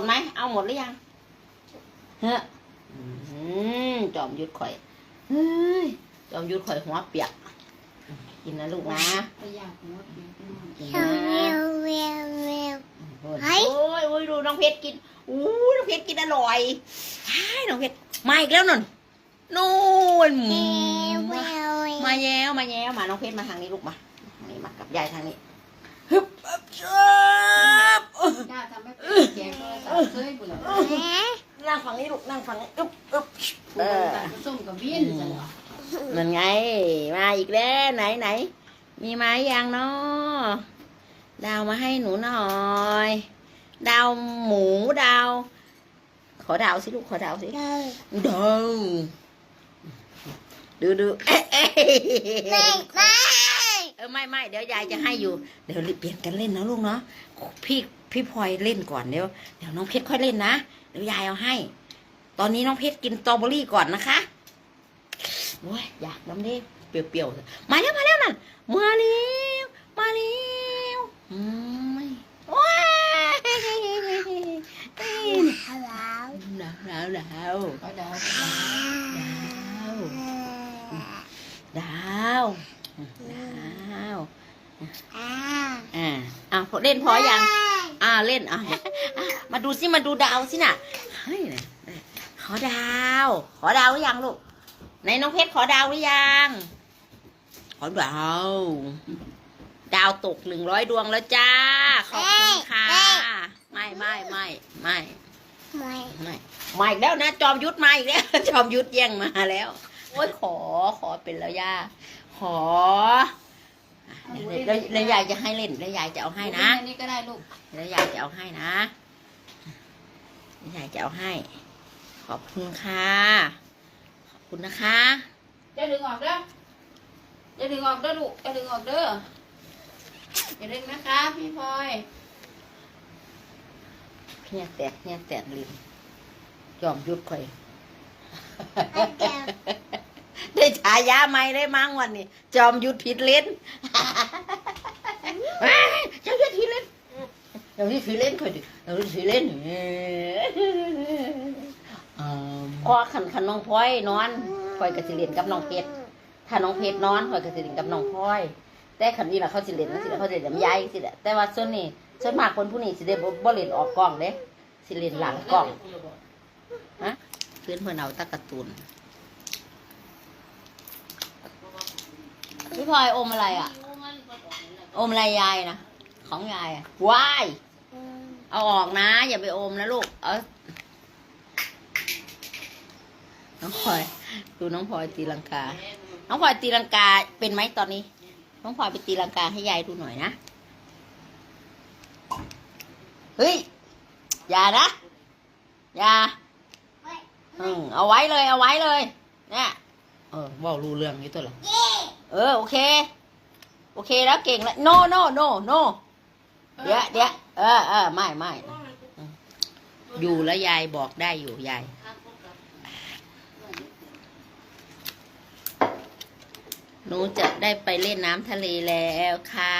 ดไหม เอาหมดหรือยังเฮ้ออืมจอมยุดข่อย เฮ้ย จอมยุดข่อยหัวเปียก กินนะลูกนะไปอยากหัวเปียกไปนอนกินเวนะวเววเววโอ้ยเฮ้ยโอ้ยโอ้ยดูน้องเพชรกินอู้น้องเพชรกินอร่อยใช่น้องเพชรมาอีกแล้วนนนู่นเววเววเววมาแย้วมาแย้วมาน้องเพชรมาทางนี้ลูกมาทางนี้มากับยายทางนี้ฮึบฮึบชับ ย่าทำให้เป็นแกงโทรศัพท์เคยบุหรี่นั่งฝั่งนี้ลูกนั่งฝั่งนี้อึ๊บอึ๊บเออผสมกับวินจ้ะเหรอนั่นไง มาอีกแล้วไหนไหน มีไม้ยังเนาะดาวมาให้หนูหน่อย ดาวหมูดาว ขอดาวสิลูกขอดาวสิเดินดาวดูดูเอ๊ะเอ๊ะไม่ไม่เออไม่ไม่เดี๋ยวยายจะให้อยู่ เดี๋ยวเปลี่ยนกันเล่นนะลูกเนาะพี่พี่พลอยเล่นก่อนเดี๋ยวเดี๋ยวน้องเพชรค่อยเล่นนะเดี๋ยวยายเอาให้ ตอนนี้น้องเพชรกินสตรอเบอรี่ก่อนนะคะโอ้ยอยากน้ำเด้เปรี้ยวๆมาแล้วมาแล้วนั่นมาแล้วมาแล้วอืมว้ายฮัลโหลหนาวหนาวหนาวก็เดี๋ยวดาวดาวดาว อ่าอ่าอะพอเล่นพอยัง อ่าเล่นอะอะมาดูสิมาดูดาวสิน่ะเฮ้ยน่ะขอดาว ขอดาวหรือยังลูกไหนน้องเพชรขอดาวหรือยัง ขอดาว ดาวตกหนึ่งร้อยดวงแล้วจ้า ขอบคุณค่ะ ไม่ไม่ไม่ไม่ไม่ไม่มาอีกแล้วนะ จอมยุทธมาอีกแล้ว จอมยุทธแย่งมาแล้ว โอ้ยขอขอเป็นแล้วย่าขออะเดี๋ยว แล้วแล้วยายจะให้เล่นแล้วยายจะเอาให้นะอันนี้ก็ได้ลูกแล้วยายจะเอาให้นะแล้วยายจะเอาให้ ขอบคุณค่ะขอบคุณนะคะจะดึงออกเด้อจะดึงออกเด้อลูกจะดึงออกเด้ออย่าดึงนะคะพี่พลอยเนี่ยแตกเนี่ยแตกลิมจอมยุทธข่อยได้ฉายาใหม่ได้มั้งวันนี้ จอมยุทธผิดเล่น เฮ้ยจอมยุทธผิดเล่นจอมยุทธผิดเล่นข่อยดิจอมยุทธผิดเล่นพอขันขันน้องพลอยนอนพลอยกับสิเล่นกับน้องเพชรถ้าน้องเพชรนอนพลอยกับสิเล่นกับน้องพลอยแต่ขันนี้ล่ะเขาสิเล่นนะสิล่ะเขาสิเล่นกับยายสิแหละแต่ว่าส่วนนี้ส่วนมากคนผู้นี้สิได้บ่บ่เล่นออกกล้องเด้สิเล่นหลังกล้องฮะเพื่อนเพื่อนเอาตะกตูนพี่พลอยอมอะไรอะ อมอะไรยายนะของยายอะว้ายอืมเอาออกนะ อย่าไปอมนะลูก เอาน้องพลอยดูน้องพลอยตีลังกา น้องพลอยตีลังกาเป็นไหมตอนนี้ น้องพลอยไปตีลังกาให้ยายดูหน่อยนะ เฮ้ย อย่านะ อย่าไม่อืมเอาไว้เลย เอาไว้เลย เนี่ย เออเว่ารู้เรื่องนี้ตัวเหรอเย่เออ โอเค โอเคแล้วเก่งแล้ว no no no no เดี๋ยวเดี๋ยวเออเออไม่ไม่อืมอยู่แล้วยายบอกได้อยู่ยายหนูจะได้ไปเล่นน้ำทะเลแล้วค่ะ